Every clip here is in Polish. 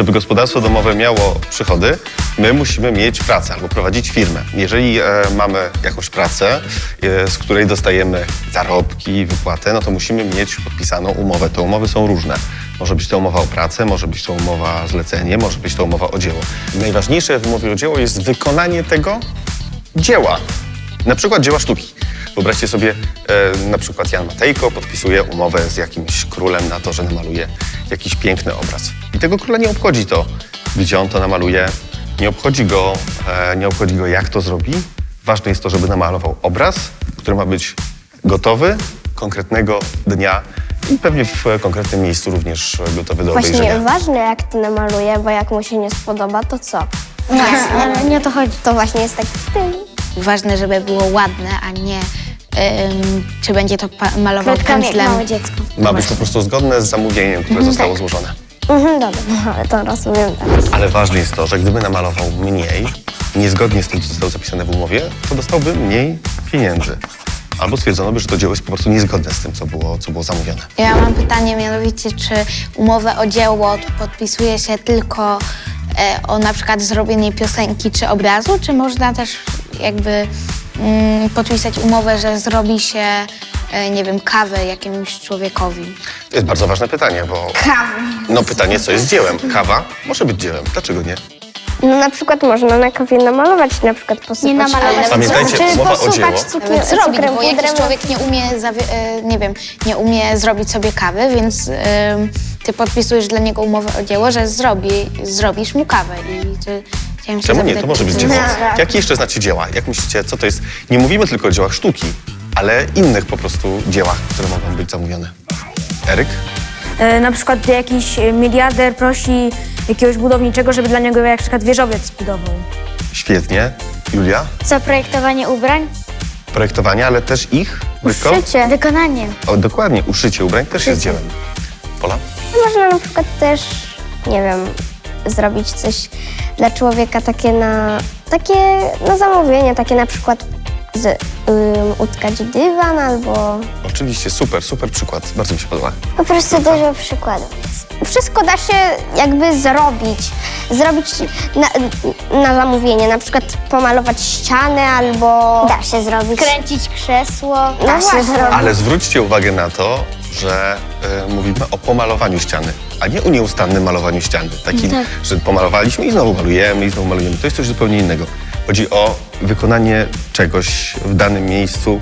żeby gospodarstwo domowe miało przychody, my musimy mieć pracę albo prowadzić firmę. Jeżeli e, mamy jakąś pracę, e, z której dostajemy zarobki, wypłatę, no to musimy mieć podpisaną umowę. Te umowy są różne. Może być to umowa o pracę, może być to umowa o zlecenie, może być to umowa o dzieło. Najważniejsze w umowie o dzieło jest wykonanie tego dzieła. Na przykład dzieła sztuki. Wyobraźcie sobie, e, na przykład Jan Matejko podpisuje umowę z jakimś królem na to, że namaluje jakiś piękny obraz. I tego króla nie obchodzi to, gdzie on to namaluje, nie obchodzi go, e, nie obchodzi go jak to zrobi. Ważne jest to, żeby namalował obraz, który ma być gotowy konkretnego dnia i pewnie w konkretnym miejscu również gotowy do Właśnie obejrzenia. ważne jak to namaluje, bo jak mu się nie spodoba, to co? Właśnie, ale nie o to chodzi. To właśnie jest taki styl. Ważne, żeby było ładne, a nie czy będzie to malował jak pędzlem. małe dziecko. Ma być po prostu zgodne z zamówieniem, które zostało złożone. Mhm, dobra, no, ale to rozumiem teraz. Ale ważne jest to, że gdyby namalował mniej, niezgodnie z tym, co zostało zapisane w umowie, to dostałby mniej pieniędzy. Albo stwierdzono by, że to dzieło jest po prostu niezgodne z tym, co było, co było zamówione. Ja mam pytanie mianowicie, czy umowę o dzieło podpisuje się tylko e, o na przykład zrobienie piosenki czy obrazu, czy można też jakby podpisać umowę, że zrobi się, e, nie wiem, kawę jakiemuś człowiekowi? To jest bardzo ważne pytanie, bo... No pytanie, co jest dziełem? Kawa może być dziełem, dlaczego nie? No na przykład można na kawie namalować, na przykład posypać. Nie namalować. ale- Pamiętajcie, czy umowa o posypać dzieło- cukier- Nawet zrobić, cukrem, bo jakiś pudrem. człowiek nie umie, e, nie wiem, nie umie zrobić sobie kawy, więc em, ty podpisujesz dla niego umowę o dzieło, że zrobi, zrobisz mu kawę i ty, Czemu nie? To może być dzieło. tak. Jakie jeszcze znacie dzieła? Jak myślicie, co to jest? Nie mówimy tylko o dziełach sztuki, ale innych po prostu dziełach, które mogą być zamówione. Eryk? E, Na przykład jakiś e, miliarder prosi jakiegoś budowniczego, żeby dla niego jak na przykład wieżowiec zbudował. Świetnie. Julia? Zaprojektowanie ubrań? Projektowanie, ale też ich? Wyko? Uszycie. Wykonanie. O, dokładnie, uszycie ubrań też jest dziełem. Pola? Można na przykład też, nie wiem, zrobić coś dla człowieka takie na, takie na zamówienie, takie na przykład z, ym, utkać dywan albo... Oczywiście, super, super przykład. Bardzo mi się podoba. Po prostu dużo przykładów. Wszystko da się jakby zrobić. Zrobić na, na zamówienie, na przykład pomalować ścianę albo... Da się zrobić. Kręcić krzesło. Da się zrobić. Ale zwróćcie uwagę na to, że y, mówimy o pomalowaniu ściany, a nie o nieustannym malowaniu ściany. Takim, że pomalowaliśmy i znowu malujemy, i znowu malujemy. To jest coś zupełnie innego. Chodzi o wykonanie czegoś w danym miejscu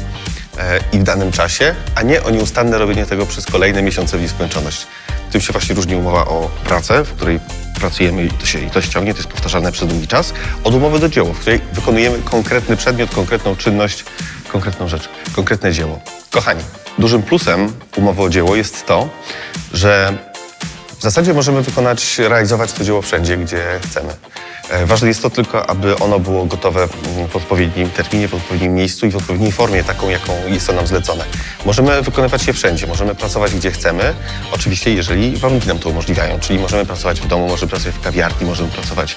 e, i w danym czasie, a nie o nieustanne robienie tego przez kolejne miesiące w nieskończoność. Tym się właśnie różni umowa o pracę, w której pracujemy i to się i to się ciągnie, to jest powtarzane przez długi czas, od umowy do dzieła, w której wykonujemy konkretny przedmiot, konkretną czynność, konkretną rzecz, konkretne dzieło. Kochani, dużym plusem umowy o dzieło jest to, że w zasadzie możemy wykonać, realizować to dzieło wszędzie, gdzie chcemy. E, Ważne jest to tylko, aby ono było gotowe mm, w odpowiednim terminie, w odpowiednim miejscu i w odpowiedniej formie, taką, jaką jest to nam zlecone. Możemy wykonywać je wszędzie, możemy pracować gdzie chcemy, oczywiście jeżeli warunki nam to umożliwiają, czyli możemy pracować w domu, możemy pracować w kawiarni, możemy pracować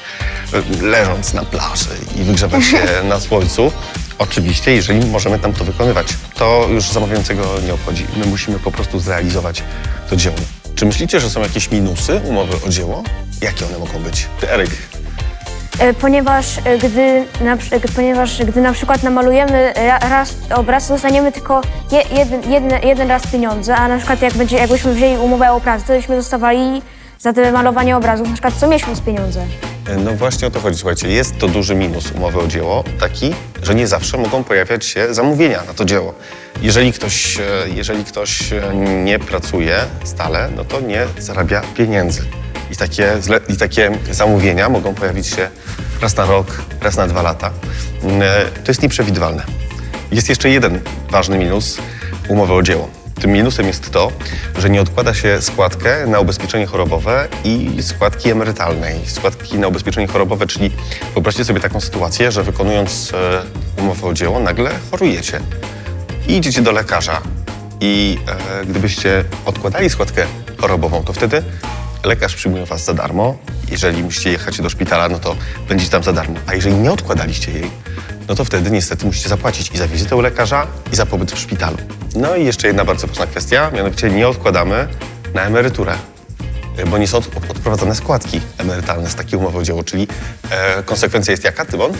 e, leżąc na plaży i wygrzewać się na słońcu. Oczywiście, jeżeli możemy tam to wykonywać, to już zamawiającego nie obchodzi. My musimy po prostu zrealizować to dzieło. Czy myślicie, że są jakieś minusy umowy o dzieło? Jakie one mogą być? Eryk, E, Ponieważ e, gdy na, e, ponieważ gdy na przykład namalujemy ra- raz obraz, dostaniemy tylko je, jeden, jedne, jeden raz pieniądze, a na przykład jak będzie, jakbyśmy wzięli umowę o pracę, to byśmy dostawali za te malowanie obrazów na przykład co miesiąc pieniądze. No właśnie o to chodzi. Słuchajcie, jest to duży minus umowy o dzieło, taki, że nie zawsze mogą pojawiać się zamówienia na to dzieło. Jeżeli ktoś, e, jeżeli ktoś e, nie pracuje stale, no to nie zarabia pieniędzy. I takie, I takie zamówienia mogą pojawić się raz na rok, raz na dwa lata. Mm, e, To jest nieprzewidywalne. Jest jeszcze jeden ważny minus umowy o dzieło. Tym minusem jest to, że nie odkłada się składkę na ubezpieczenie chorobowe i składki emerytalnej. Składki na ubezpieczenie chorobowe, czyli wyobraźcie sobie taką sytuację, że wykonując e, umowę o dzieło nagle chorujecie i idziecie do lekarza i e, gdybyście odkładali składkę chorobową, to wtedy lekarz przyjmuje was za darmo. Jeżeli musicie jechać do szpitala, no to będziecie tam za darmo. A jeżeli nie odkładaliście jej, no to wtedy niestety musicie zapłacić i za wizytę u lekarza, i za pobyt w szpitalu. No i jeszcze jedna bardzo ważna kwestia, mianowicie nie odkładamy na emeryturę. e, bo nie są od- odprowadzane składki emerytalne z takiej umowy o dzieło, czyli e, konsekwencja jest jaka, Tymon?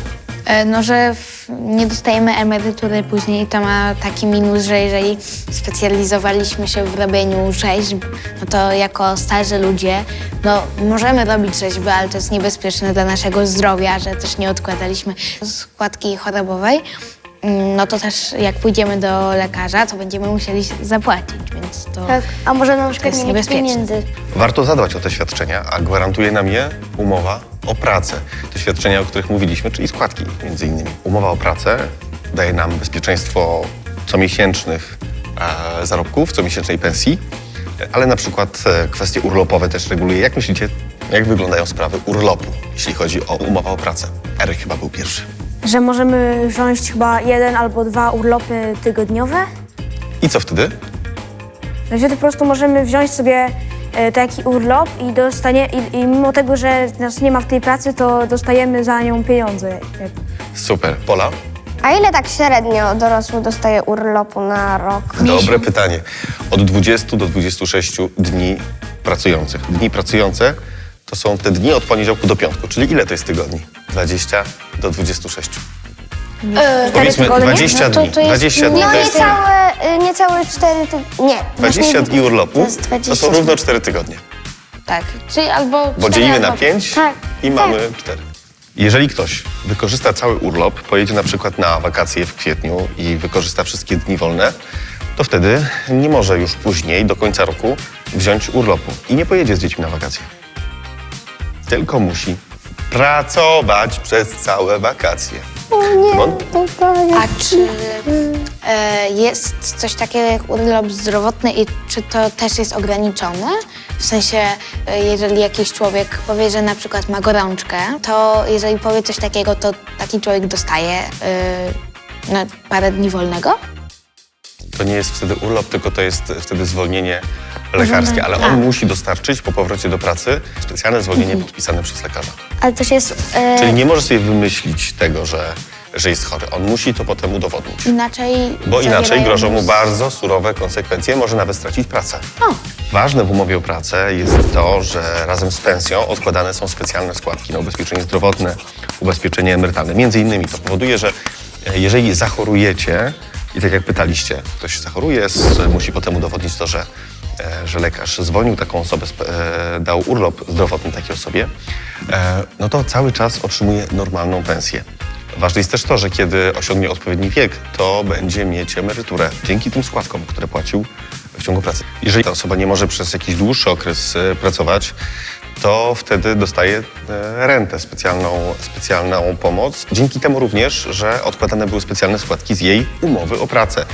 E, No, że w, nie dostajemy emerytury później. To ma taki minus, że jeżeli specjalizowaliśmy się w robieniu rzeźb, no to jako starzy ludzie, no możemy robić rzeźby, ale to jest niebezpieczne dla naszego zdrowia, że też nie odkładaliśmy składki chorobowej. Mm, No to też jak pójdziemy do lekarza, to będziemy musieli zapłacić, więc to... Tak, a może na przykład jest nie mieć niebezpieczne. pieniędzy. Warto zadbać o te świadczenia, a gwarantuje nam je umowa o pracę. Te świadczenia, o których mówiliśmy, czyli składki między innymi. Umowa o pracę daje nam bezpieczeństwo comiesięcznych e, zarobków, comiesięcznej pensji, ale na przykład e, kwestie urlopowe też reguluje. Jak myślicie, jak wyglądają sprawy urlopu, jeśli chodzi o umowę o pracę? Eryk chyba był pierwszy. Że możemy wziąć chyba jeden albo dwa urlopy tygodniowe. I co wtedy? Że po prostu możemy wziąć sobie e, taki urlop i, dostanie, i, i mimo tego, że nas nie ma w tej pracy, to dostajemy za nią pieniądze. Jak- Super. Pola? A ile tak średnio dorosły dostaje urlopu na rok? Dobre pytanie. Od 20 do 26 dni pracujących. Dni pracujące to są te dni od poniedziałku do piątku, czyli ile to jest tygodni? 20 do 26. Powiedzmy tygodnie? 20 No to- dni. to jest- 20 dni No to jest niecałe, y, niecałe cztery ty... Nie. 20 właśnie- dni urlopu. To jest To 20 są równo 4 tygodnie. Tak, czyli albo Bo cztery, dzielimy albo na 5 Tak, i mamy 4. Jeżeli ktoś wykorzysta cały urlop, pojedzie na przykład na wakacje w kwietniu i wykorzysta wszystkie dni wolne, to wtedy nie może już później, do końca roku, wziąć urlopu i nie pojedzie z dziećmi na wakacje. Tylko musi pracować przez całe wakacje. Tymon? A czy e, jest coś takiego jak urlop zdrowotny i czy to też jest ograniczone? W sensie, e, jeżeli jakiś człowiek powie, że na przykład ma gorączkę, to jeżeli powie coś takiego, to taki człowiek dostaje e, na parę dni wolnego? To nie jest wtedy urlop, tylko to jest wtedy zwolnienie lekarskie, ale on musi dostarczyć po powrocie do pracy specjalne zwolnienie podpisane przez lekarza. ale też jest... E, Czyli nie może sobie wymyślić tego, że, że jest chory. On musi to potem udowodnić. Inaczej. Bo inaczej zawierają grożą mu bardzo surowe konsekwencje, może nawet stracić pracę. O. Ważne w umowie o pracę jest to, że razem z pensją odkładane są specjalne składki na ubezpieczenie zdrowotne, ubezpieczenie emerytalne. Między innymi to powoduje, że e, jeżeli zachorujecie, i tak jak pytaliście, ktoś zachoruje, s- musi potem udowodnić to, że, że lekarz zwolnił taką osobę, e, dał urlop zdrowotny takiej osobie, e, no to cały czas otrzymuje normalną pensję. Ważne jest też to, że kiedy osiągnie odpowiedni wiek, to będzie mieć emeryturę dzięki tym składkom, które płacił w ciągu pracy. Jeżeli ta osoba nie może przez jakiś dłuższy okres e, pracować, to wtedy dostaje e, rentę, specjalną, specjalną pomoc. Dzięki temu również, że odkładane były specjalne składki z jej umowy o pracę.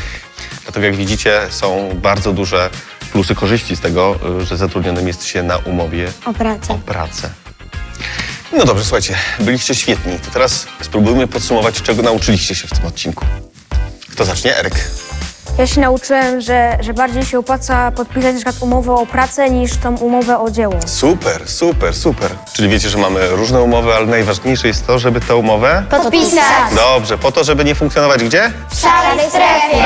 Dlatego jak widzicie, są bardzo duże plusy, korzyści z tego, e, że zatrudnionym jest się na umowie o pracę. o pracę. No dobrze, słuchajcie, byliście świetni. To teraz spróbujmy podsumować, czego nauczyliście się w tym odcinku. Kto zacznie? Eryk. Ja się nauczyłem, że, że bardziej się opłaca podpisać na przykład umowę o pracę niż tą umowę o dzieło. Super, super, super. Czyli wiecie, że mamy różne umowy, ale najważniejsze jest to, żeby tę umowę... Podpisać. Dobrze, po to, żeby nie funkcjonować gdzie? W szarej strefie.